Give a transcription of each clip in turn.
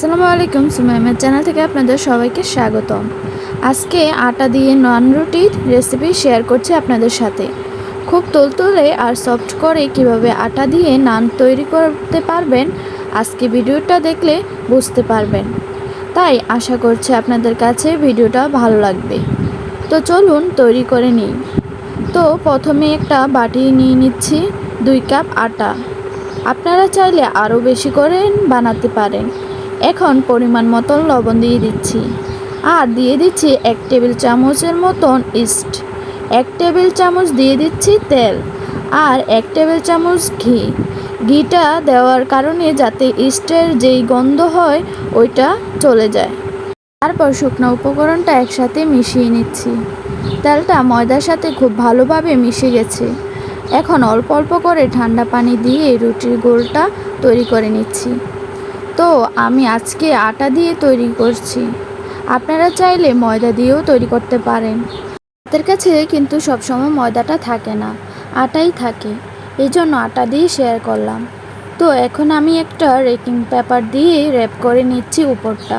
আসসালামু আলাইকুম সুমাইমের চ্যানেল থেকে আপনাদের সবাইকে স্বাগতম। আজকে আটা দিয়ে নন রুটির রেসিপি শেয়ার করছি আপনাদের সাথে। খুব তুলতুলে আর সফট করে কীভাবে আটা দিয়ে নান তৈরি করতে পারবেন, আজকে ভিডিওটা দেখলে বুঝতে পারবেন। তাই আশা করছি আপনাদের কাছে ভিডিওটা ভালো লাগবে। তো চলুন তৈরি করে নিই। তো প্রথমে একটা বাটি নিয়ে নিচ্ছি, দুই কাপ আটা। আপনারা চাইলে আরও বেশি করে বানাতে পারেন। এখন পরিমাণ মতন লবণ দিয়ে দিচ্ছি। আর দিয়ে দিচ্ছি এক টেবিল চামচের মতন ইস্ট। এক টেবিল চামচ দিয়ে দিচ্ছি তেল আর এক টেবিল চামচ ঘি। ঘিটা দেওয়ার কারণে যাতে ইস্টের যেই গন্ধ হয়, ওইটা চলে যায়। তারপর শুকনো উপকরণটা একসাথে মিশিয়ে নিচ্ছি। তেলটা ময়দার সাথে খুব ভালোভাবে মিশে গেছে। এখন অল্প অল্প করে ঠান্ডা পানি দিয়ে রুটির গোলটা তৈরি করে নিচ্ছি। তো আমি আজকে আটা দিয়ে তৈরি করছি। আপনারা চাইলে ময়দা দিয়েও তৈরি করতে পারেন। হাতের কাছে কিন্তু সবসময় ময়দাটা থাকে না, আটাই থাকে। এই জন্য আটা দিয়ে শেয়ার করলাম। তো এখন আমি একটা রেকিং পেপার দিয়ে র্যাপ করে নিচ্ছি উপরটা।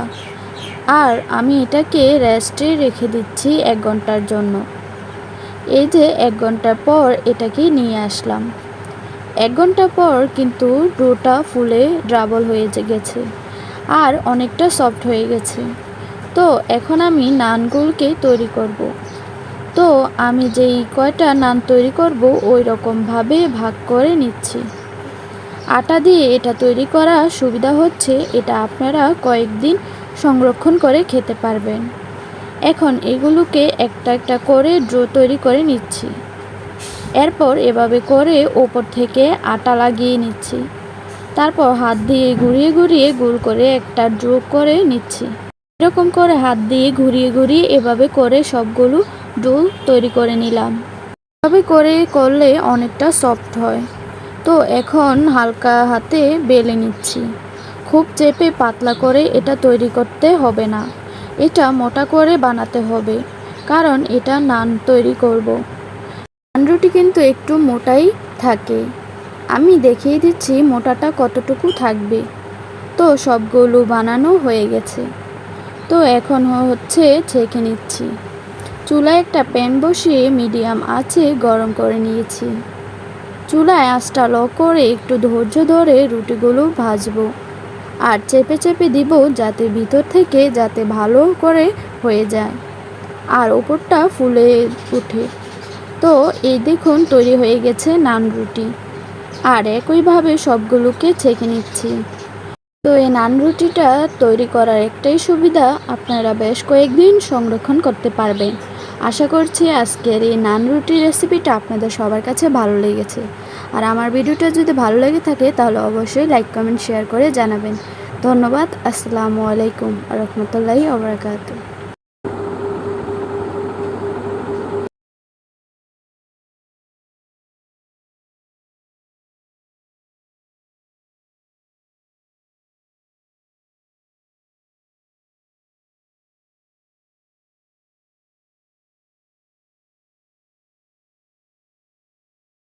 আর আমি এটাকে রেস্টে রেখে দিচ্ছি এক ঘণ্টার জন্য। এই যে এক ঘণ্টার পর এটাকে নিয়ে আসলাম। এক ঘণ্টা পর কিন্তু ডোটা ফুলে ড্রাবল হয়ে গেছে আর অনেকটা সফট হয়ে গেছে। তো এখন আমি নানগুলোকে তৈরি করব। তো আমি যেই কয়টা নান তৈরি করব ওই রকমভাবে ভাগ করে নিচ্ছি। আটা দিয়ে এটা তৈরি করা সুবিধা হচ্ছে এটা আপনারা কয়েকদিন সংরক্ষণ করে খেতে পারবেন। এখন এগুলোকে একটা একটা করে ড্রো তৈরি করে নিচ্ছি। এরপর এভাবে করে ওপর থেকে আটা লাগিয়ে নিচ্ছি। তারপর হাত দিয়ে ঘুরিয়ে ঘুরিয়ে গোল করে একটা ড্রো করে নিচ্ছি। এরকম করে হাত দিয়ে ঘুরিয়ে ঘুরিয়ে এভাবে করে সবগুলো ডো তৈরি করে নিলাম। এভাবে করে করলে অনেকটা সফট হয়। তো এখন হালকা হাতে বেলে নিচ্ছি। খুব চেপে পাতলা করে এটা তৈরি করতে হবে না। এটা মোটা করে বানাতে হবে। কারণ এটা নান তৈরি করব। রুটি কিন্তু একটু মোটাই থাকে। আমি দেখিয়ে দিচ্ছি মোটাটা কতটুকু থাকবে। তো সবগুলো বানানো হয়ে গেছে। তো এখন হচ্ছে ছেঁকে নিচ্ছি। চুলায় একটা প্যান বসিয়ে মিডিয়াম আছে গরম করে নিয়েছি। চুলায় আঁচটা ল করে একটু ধৈর্য ধরে রুটিগুলো ভাজবো আর চেপে চেপে দিব যাতে ভিতর থেকে যাতে ভালো করে হয়ে যায়। আর ওপরটা ফুলে ওঠে তো এই দেখুন তৈরি হয়ে গেছে নান রুটি। আর একইভাবে সবগুলোকে ছেঁকে নিচ্ছি। তো এই নান রুটিটা তৈরি করার একটাই সুবিধা আপনারা বেশ কয়েকদিন সংরক্ষণ করতে পারবেন। আশা করছি আজকের এই নান রুটি রেসিপিটা আপনাদের সবার কাছে ভালো লেগেছে। আর আমার ভিডিওটা যদি ভালো লেগে থাকে তাহলে অবশ্যই লাইক, কমেন্ট, শেয়ার করে জানাবেন। ধন্যবাদ, আসসালামু আলাইকুম রহমতুল্লাহি ওবরাকাতু